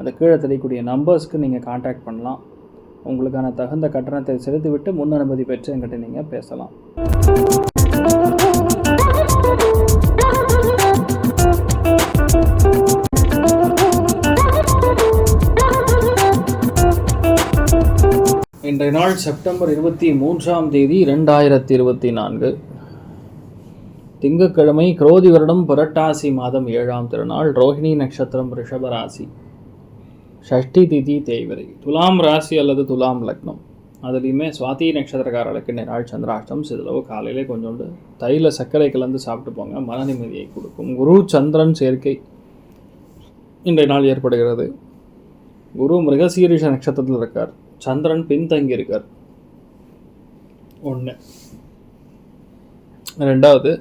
அந்த கீழே தெரியக்கூடிய நம்பர்ஸ்க்கு நீங்கள் காண்டாக்ட் பண்ணலாம். உங்களுக்கான தகுந்த கட்டணத்தை செலுத்திவிட்டு முன் அனுமதி பெற்று என்கிட்ட நீங்கள் பேசலாம். இன்றைய நாள் செப்டம்பர் இருபத்தி மூன்றாம் தேதி ரெண்டாயிரத்தி இருபத்தி நான்கு. திங்கட்கிழமை குரோதி வருடம் புரட்டாசி மாதம் ஏழாம் திருநாள் ரோஹிணி நட்சத்திரம் ரிஷபராசி. ஷஷ்டி திதி தேய்வரை துலாம் ராசி அல்லது துலாம் லக்னம். அதுலேயுமே சுவாதி நட்சத்திரக்காரர்களுக்கு இந்த நாள் சந்திராஷ்டம் சிறிதளவு காலையிலே கொஞ்சோண்டு தையில் சர்க்கரை கலந்து சாப்பிட்டு போங்க. மன நிம்மதியை கொடுக்கும். குரு சந்திரன் சேர்க்கை இன்றைய நாள் ஏற்படுகிறது. குரு மிருகசீரிஷ நட்சத்திரத்தில் இருக்கார். சந்திரன் பின்தங்கி இருக்கார். ஒன்று ரெண்டாவது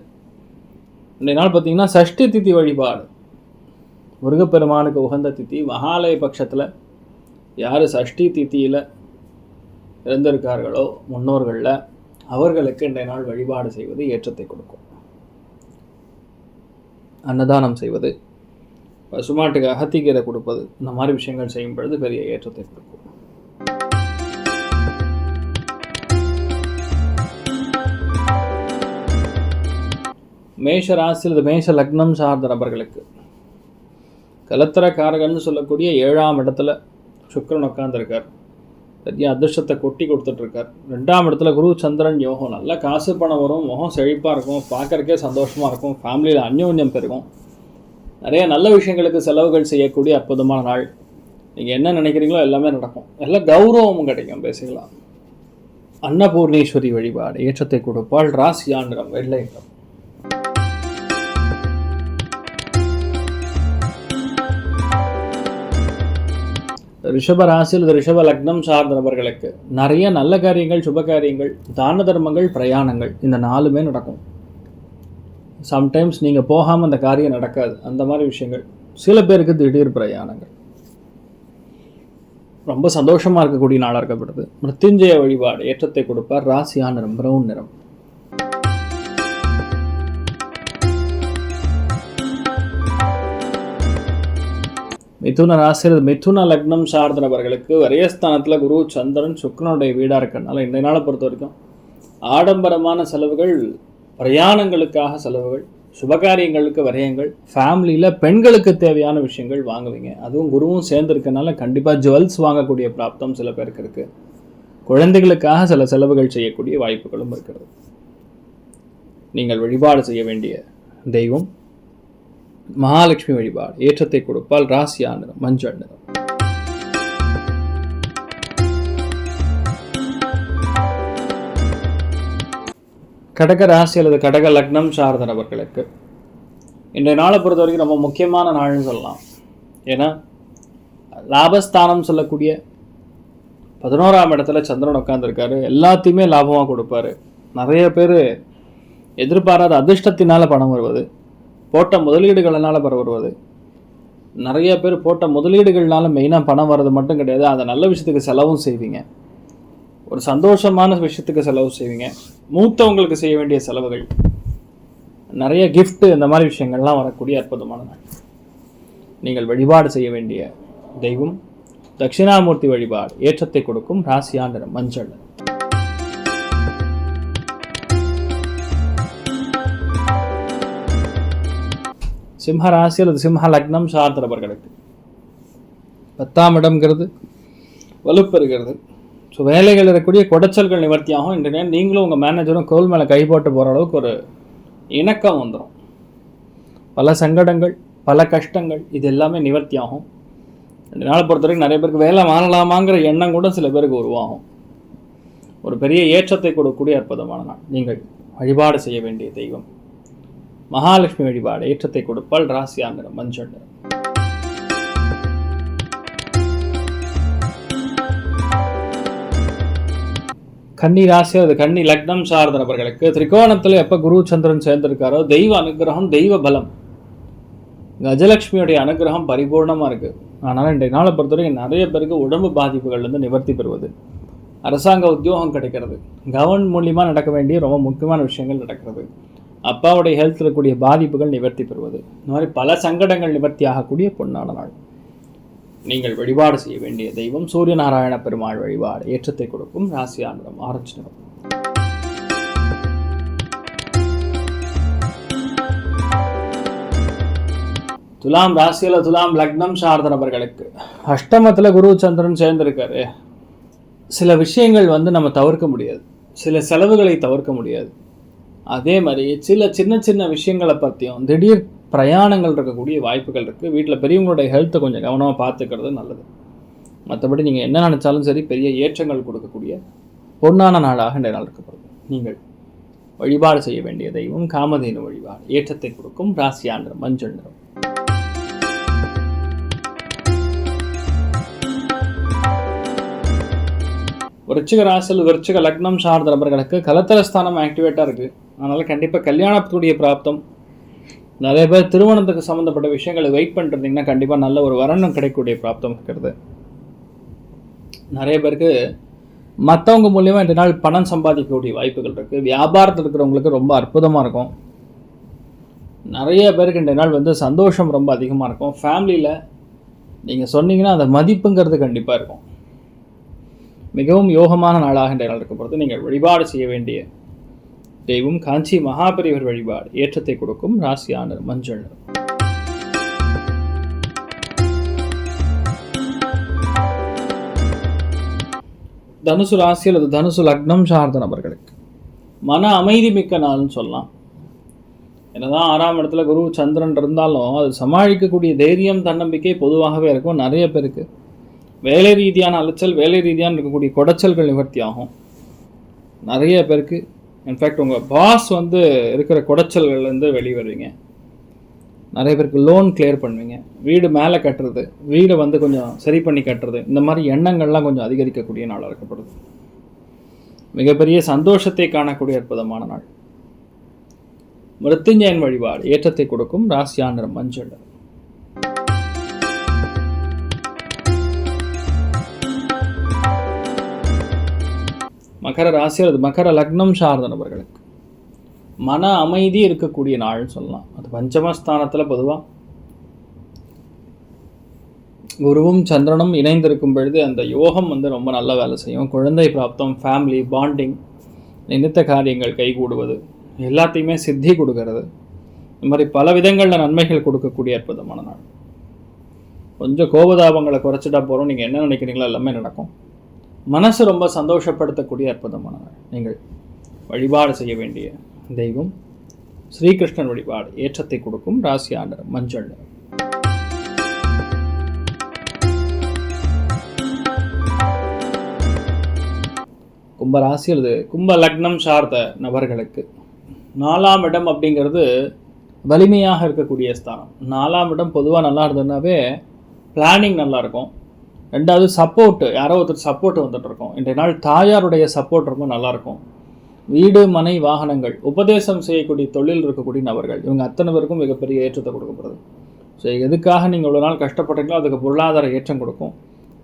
இன்றைய நாள் பார்த்தீங்கன்னா சஷ்டி திதி வழிபாடு. முருகப்பெருமானுக்கு உகந்த திதி மகாலய பட்சத்தில் யார் சஷ்டி திதியில் இருந்திருக்கார்களோ முன்னோர்களில் அவர்களுக்கு இன்றைய நாள் வழிபாடு செய்வது ஏற்றத்தை கொடுக்கும். அன்னதானம் செய்வது பசுமாட்டுக்கு அகத்திக்கீரை கொடுப்பது இந்த மாதிரி விஷயங்கள் செய்யும் பொழுது பெரிய ஏற்றத்தை கொடுக்கும். மேஷ ராசி அல்லது மேஷ லக்னம் சார்ந்த நபர்களுக்கு கலத்திரக்காரகன்னு சொல்லக்கூடிய ஏழாம் இடத்துல சுக்கிரன் உட்காந்துருக்கார் பெரிய அதிர்ஷ்டத்தை கொட்டி கொடுத்துட்ருக்கார். ரெண்டாம் இடத்துல குரு சந்திரன் யோகம் நல்ல காசு பணம் வரும் முகம் செழிப்பாக இருக்கும் பார்க்கறக்கே சந்தோஷமாக இருக்கும் ஃபேமிலியில் அந்யோன்யம் பெருகும். நிறைய நல்ல விஷயங்களுக்கு செலவுகள் செய்யக்கூடிய அற்புதமான நாள். நீங்கள் என்ன நினைக்கிறீங்களோ எல்லாமே நடக்கும். எல்லாம் கௌரவமும் கிடைக்கும் பேசிக்கலாம். அன்னபூர்ணேஸ்வரி வழிபாடு ஏற்றத்தை கொடுப்பாள் ராசியா நிறம் வெள்ளை நிறம் ரிஷப ராசி அல்லது ரிஷப லக்னம் சார்ந்த நபர்களுக்கு நிறைய நல்ல காரியங்கள் சுப காரியங்கள் தான தர்மங்கள் பிரயாணங்கள் இந்த நாலுமே நடக்கும். சம்டைம்ஸ் நீங்கள் போகாமல் அந்த காரியம் நடக்காது. அந்த மாதிரி விஷயங்கள். சில பேருக்கு திடீர் பிரயாணங்கள். ரொம்ப சந்தோஷமாக இருக்கக்கூடிய நாளாக இருக்கப்படுது. மிருத்யுஞ்சய வழிபாடு ஏற்றத்தை கொடுப்பார். ராசியா நிறம் பிரவுன் நிறம். மிதுன ராசி மிதுன லக்னம் சார்ந்த நபர்களுக்கு வரையஸ்தானத்தில் குரு சந்திரன் சுக்கரனுடைய வீடாக இருக்கிறதுனால இந்த நாளை பொறுத்த வரைக்கும் ஆடம்பரமான செலவுகள் பிரயாணங்களுக்காக செலவுகள் சுபகாரியங்களுக்கு வரையங்கள் ஃபேமிலியில் பெண்களுக்கு தேவையான விஷயங்கள் வாங்குவீங்க. அதுவும் குருவும் சேர்ந்துருக்கனால கண்டிப்பாக ஜுவல்ஸ் வாங்கக்கூடிய பிராப்தம் சில பேருக்கு இருக்குது குழந்தைகளுக்காக சில செலவுகள் செய்யக்கூடிய வாய்ப்புகளும் இருக்கிறது. நீங்கள் வழிபாடு செய்ய வேண்டிய தெய்வம் மகாலட்சுமி வழிபாடு ஏற்றத்தை கொடுப்பால் ராசி நிறம் மஞ்சள் நிறம் கடக ராசி அல்லது கடக லக்னம் சார்ந்த நபர்களுக்கு இன்றைய நாளை பொறுத்த வரைக்கும் ரொம்ப முக்கியமான நாள்னு சொல்லலாம். ஏன்னா லாபஸ்தானம் சொல்லக்கூடிய பதினோராம் இடத்துல சந்திரன் உட்காந்துருக்காரு எல்லாத்தையுமே லாபமாக கொடுப்பாரு. நிறைய பேர் எதிர்பாராத அதிர்ஷ்டத்தினால பணம் வருவது. போட்ட முதலீடுகளினால பணம் வருவது. நிறைய பேர் போட்ட முதலீடுகள்னால மெயினாக பணம் வர்றது மட்டும் கிடையாது. அதை நல்ல விஷயத்துக்கு செலவும் செய்வீங்க. ஒரு சந்தோஷமான விஷயத்துக்கு செலவு செய்வீங்க. மூத்தவங்களுக்கு செய்ய வேண்டிய செலவுகள். நிறைய கிஃப்ட்டு இந்த மாதிரி விஷயங்கள்லாம் வரக்கூடிய அற்புதமான நாள். நீங்கள் வழிபாடு செய்ய வேண்டிய தெய்வம் தட்சிணாமூர்த்தி வழிபாடு ஏற்றத்தை கொடுக்கும் ராசியா மஞ்சள். சிம்ம ராசி அல்லது சிம்ம லக்னம் சார்ந்த நபர்களுக்கு பத்தாம் இடம்ங்கிறது வலுப்பெறுகிறது ஸோ வேலைகள் இருக்கக்கூடிய குடைச்சல்கள் நிவர்த்தியாகும். இன்றைய நேரம் நீங்களும் உங்கள் மேனேஜரும் கோல் மேலே கை போட்டு போகிற அளவுக்கு ஒரு இணக்கம் வந்துடும் பல சங்கடங்கள் பல கஷ்டங்கள் இது எல்லாமே நிவர்த்தியாகும். ரெண்டு நாளை பொறுத்த வரைக்கும் நிறைய பேருக்கு வேலை வாழலாமாங்கிற எண்ணம் கூட சில பேருக்கு உருவாகும். ஒரு பெரிய ஏற்றத்தை கொடுக்கக்கூடிய அற்புதமான நாள். நீங்கள் வழிபாடு செய்ய வேண்டிய தெய்வம். மகாலட்சுமி வழிபாடு ஏற்றத்தை கொடுப்பால் ராசியாங்கிற மஞ்சள். கன்னி ராசி அது கன்னி லக்னம் சார்ந்த நபர்களுக்கு திரிகோணத்தில் எப்போ குரு சந்திரன் சேர்ந்திருக்காரோ தெய்வ அனுகிரகம் தெய்வ பலம். கஜலட்சுமியுடைய அனுகிரகம் பரிபூர்ணமாக இருக்குது ஆனால் இன்றைய நாளை பொறுத்தவரைக்கும் நிறைய பேருக்கு உடம்பு பாதிப்புகள்லேருந்து நிவர்த்தி பெறுவது. அரசாங்க உத்தியோகம் கிடைக்கிறது. கவர்ன் மூலியமாக நடக்க வேண்டிய ரொம்ப முக்கியமான விஷயங்கள் நடக்கிறது. அப்பாவுடைய ஹெல்த் இருக்கக்கூடிய பாதிப்புகள் நிவர்த்தி பெறுவது. இந்த மாதிரி பல சங்கடங்கள் நிவர்த்தி ஆகக்கூடிய பொன்னான நாள். நீங்கள் வழிபாடு செய்ய வேண்டிய தெய்வம் சூரிய நாராயண பெருமாள் வழிபாடு ஏற்றத்தை கொடுக்கும் ராசியானிடம் ஆரஞ்சு நிறம். துலாம் ராசியில் துலாம் லக்னம் சார்ந்த நபர்களுக்கு. அஷ்டமத்தில் குரு சந்திரன் சேர்ந்திருக்காரு. சில விஷயங்கள் வந்து நம்ம தவிர்க்க முடியாது. சில செலவுகளை தவிர்க்க முடியாது. அதே மாதிரி சில சின்ன சின்ன விஷயங்களை பற்றியும் திடீர் பிரயாணங்கள் இருக்கக்கூடிய வாய்ப்புகள் இருக்குது வீட்டில் பெரியவங்களுடைய ஹெல்த்தை கொஞ்சம் கவனமாக பார்த்துக்கிறது நல்லது. மற்றபடி நீங்கள் என்ன நினச்சாலும் சரி பெரிய ஏற்றங்கள் கொடுக்கக்கூடிய பொன்னான நாளாக இந்த நாள் இருக்கப்படுது நீங்கள் வழிபாடு செய்ய வேண்டிய தெய்வம் காமதேனு வழிபாடு. ஏற்றத்தை கொடுக்கும் ராசியாந்திரம் மஞ்சள் நிறம். விருச்சிக ராசியில் விருச்சிக லக்னம் சார்ந்த நபர்களுக்கு கலத்தரஸ்தானம் ஆக்டிவேட்டாக இருக்குது அதனால் கண்டிப்பாக கல்யாணத்துடைய பிராப்தம். நிறைய பேர் திருமணத்துக்கு சம்மந்தப்பட்ட விஷயங்களை வெயிட் பண்ணிருந்தீங்கன்னா கண்டிப்பாக நல்ல ஒரு வரணும் கிடைக்கக்கூடிய பிராப்தம் இருக்கிறது. நிறைய பேருக்கு மற்றவங்க மூலியமாக இந்த நாள் பணம் சம்பாதிக்கக்கூடிய வாய்ப்புகள் இருக்குது வியாபாரத்தில் இருக்கிறவங்களுக்கு ரொம்ப அற்புதமாக இருக்கும். நிறைய பேருக்கு இந்த நாள் வந்து சந்தோஷம் ரொம்ப அதிகமாக இருக்கும். ஃபேமிலியில் நீங்கள் சொன்னீங்கன்னா அந்த மதிப்புங்கிறது கண்டிப்பாக இருக்கும். மிகவும் யோகமான நாளாக இந்த நாள் இருக்கப்படுறது நீங்கள் வழிபாடு செய்ய வேண்டிய தெய்வம் காஞ்சி மகாபெரியவர் வழிபாடு ஏற்றத்தை கொடுக்கும் ராசியான மஞ்சள். நிறம். தனுசு ராசி அல்லது தனுசு லக்னம் சார்ந்த நபர்களுக்கு. மன அமைதி மிக்க நாள்னு சொல்லலாம். என்னதான் ஆறாம் இடத்துல குரு சந்திரன் இருந்தாலும் அது சமாளிக்கக்கூடிய தைரியம் தன்னம்பிக்கை பொதுவாகவே இருக்கும். நிறைய பேருக்கு வேலை ரீதியான அலைச்சல் வேலை ரீதியான இருக்கக்கூடிய குடைச்சல்கள் நிவர்த்தி ஆகும். நிறைய பேருக்கு இன்ஃபேக்ட் உங்கள் பாஸ் வந்து இருக்கிற குடைச்சல்கள்லேருந்து வெளியே வருவீங்க. நிறைய பேருக்கு லோன் கிளியர் பண்ணுவீங்க. வீடு மேலே கட்டுறது வீடை வந்து கொஞ்சம் சரி பண்ணி கட்டுறது இந்த மாதிரி எண்ணங்கள்லாம் கொஞ்சம் அதிகரிக்கக்கூடிய நாளாக இருக்கப்படுது. மிகப்பெரிய சந்தோஷத்தை காணக்கூடிய அற்புதமான நாள். மிருத்துஞ்சயன் வழிபாடு ஏற்றத்தை கொடுக்கும் ராசியானிரம் மஞ்சள். மகர ராசி அல்லது மகர லக்னம் சார்ந்த நபர்களுக்கு மன அமைதி இருக்கக்கூடிய நாள்னு சொல்லலாம். அது பஞ்சமஸ்தானத்தில் பொதுவாக குருவும் சந்திரனும் இணைந்திருக்கும் பொழுது அந்த யோகம் வந்து ரொம்ப நல்ல வேலை செய்யும். குழந்தை பிராப்தம் ஃபேமிலி பாண்டிங் நினைத்த காரியங்கள் கைகூடுவது எல்லாத்தையுமே சித்தி கொடுக்கறது. இந்த மாதிரி பல விதங்களில் நன்மைகள் கொடுக்கக்கூடிய அற்புதமான நாள். கொஞ்சம் கோபதாபங்களை குறைச்சிட்டா போகிறோம் நீங்கள் என்ன நினைக்கிறீங்களோ எல்லாமே நடக்கும். மனசு ரொம்ப சந்தோஷப்படுத்தக்கூடிய அற்புதமான நீங்கள் வழிபாடு செய்ய வேண்டிய தெய்வம் ஸ்ரீகிருஷ்ணன் வழிபாடு ஏற்றத்தை கொடுக்கும் ராசி ஆண்டர் மஞ்சள் நிறம். கும்ப ராசி அல்லது கும்ப லக்னம் சார்ந்த நபர்களுக்கு நாலாம் இடம் அப்படிங்கிறது வலிமையாக இருக்கக்கூடிய ஸ்தானம். நாலாம் இடம் பொதுவாக நல்லா இருந்ததுனாவே பிளானிங் நல்லாயிருக்கும் ரெண்டாவது சப்போர்ட்டு யாரோ ஒருத்தர் சப்போர்ட் வந்துட்டு இருக்கோம் இன்றைய நாள் தாயாருடைய சப்போர்ட் ரொம்ப நல்லாயிருக்கும். வீடு மனை வாகனங்கள் உபதேசம் செய்யக்கூடிய தொழில் இருக்கக்கூடிய நபர்கள் இவங்க அத்தனை பேருக்கும் மிகப்பெரிய ஏற்றத்தை கொடுக்கப்படுது. ஸோ எதுக்காக நீங்கள் இவ்வளோ நாள் கஷ்டப்பட்டீங்களோ அதுக்கு பொருளாதார ஏற்றம் கொடுக்கும்.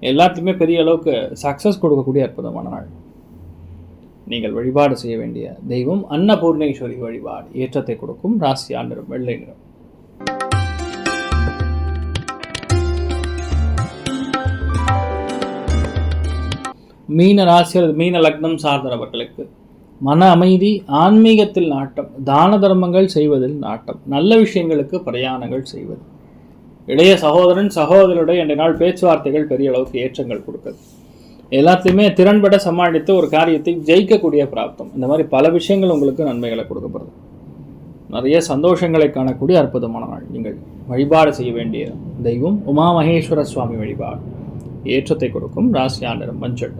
எல்லாத்துக்குமே பெரிய அளவுக்கு சக்ஸஸ் கொடுக்கக்கூடிய அற்புதமான நாள். நீங்கள் வழிபாடு செய்ய வேண்டிய தெய்வம் அன்னபூர்ணேஸ்வரி வழிபாடு ஏற்றத்தை கொடுக்கும். ராசி நிறம் வெள்ளை நிறம். மீன ராசி அல்லது மீன லக்னம் சார்ந்தவர்களுக்கு மன அமைதி ஆன்மீகத்தில் நாட்டம் தான தர்மங்கள் செய்வதில் நாட்டம் நல்ல விஷயங்களுக்கு பிரயாணங்கள் செய்வது. இளைய சகோதரன் சகோதரருடைய இன்றைய நாள் பேச்சுவார்த்தைகள் பெரிய அளவுக்கு ஏற்றங்கள் கொடுக்குது எல்லாத்தையுமே திறன்பட சமாளித்து ஒரு காரியத்தை ஜெயிக்கக்கூடிய பிராப்தம். இந்த மாதிரி பல விஷயங்கள் உங்களுக்கு நன்மைகளை கொடுக்கப்படுது. நிறைய சந்தோஷங்களை காணக்கூடிய அற்புதமான நாள். நீங்கள் வழிபாடு செய்ய வேண்டிய தெய்வம் உமா மகேஸ்வர சுவாமி வழிபாடு. ஏற்றத்தை கொடுக்கும் ராசியானிடம் மஞ்சள்.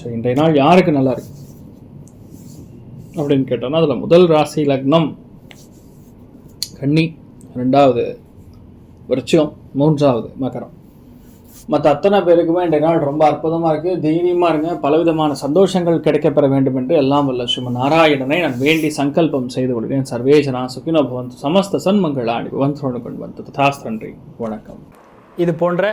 சரி இன்றைய நாள் யாருக்கு நல்லா இருக்கு? அப்படின்னு கேட்டோம்னா அதில் முதல் ராசி லக்னம் கன்னி ரெண்டாவது விருச்சிகம் மூன்றாவது மகரம். மற்ற அத்தனை பேருக்குமே இன்றைய நாள் ரொம்ப அற்புதமாக இருக்குது தைரியமாக இருங்க. பலவிதமான சந்தோஷங்கள் கிடைக்கப்பெற வேண்டும் என்று எல்லாம் வல்ல சும நாராயணனை நான் வேண்டி சங்கல்பம் செய்து கொள்கிறேன். சர்வேஜனா சுகினோ பவந்து சமஸ்த சன்மங்களாணி பவந்தோடு கொண்டு வந்து தாஸ் நன்றி. வணக்கம். இது போன்ற